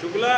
शुक्ला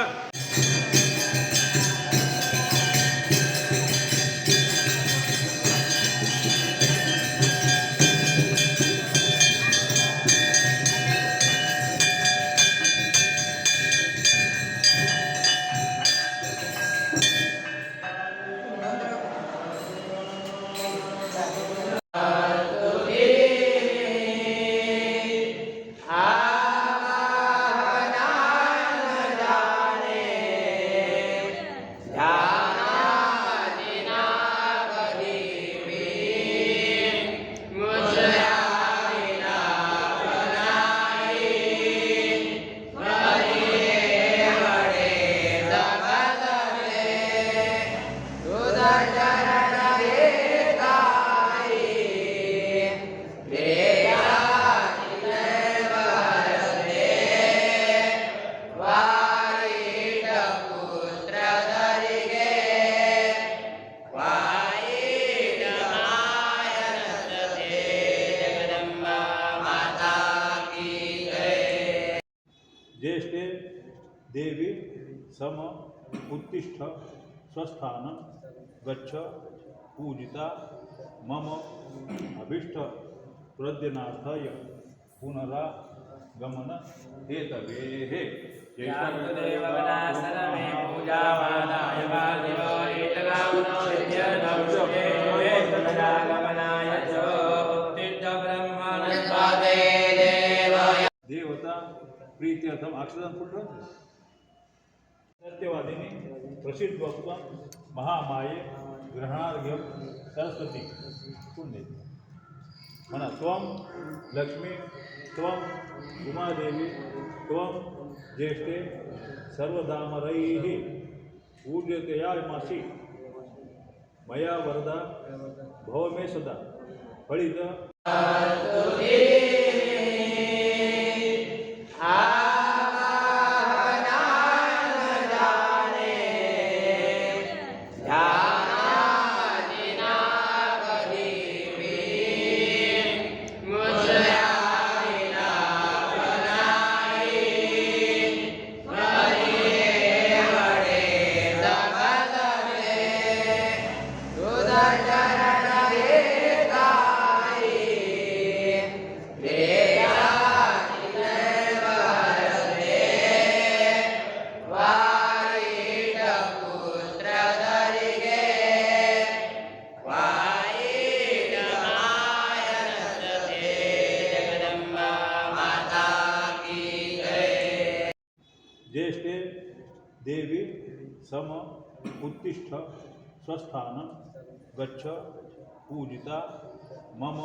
देवी सम उत्तिष्ठ स्वस्थान गच्छ पूजिता मम अभीष्ट प्रद्यनाथय पुनरा गमन हेतवे देवता प्रीत्यर्थम अक्षरं कुठं सत्यवादिनी, प्रसिद्ध वक्ता महामाये, ग्रहणार्घ्यम, सरस्वती, पुण्य। म्हणा त्वम लक्ष्मी त्वम उमादेवी त्वम ज्येष्ठे, सर्वदामरैः पूज्यते या मासी मया वरदा, भव मे सदा। फलित। ज्येष्ठे देवी सम उत्तिष्ठ स्वस्थान गच्छ पूजिता मम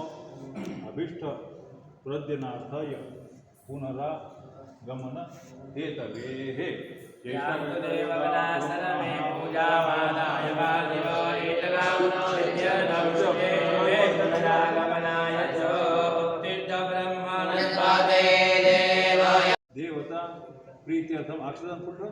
अभीष्ट प्रद्यनाथय पुनरा गमन हेतवे हे देववनासनमे प्रीत्यर्थम अक्षरं कुठं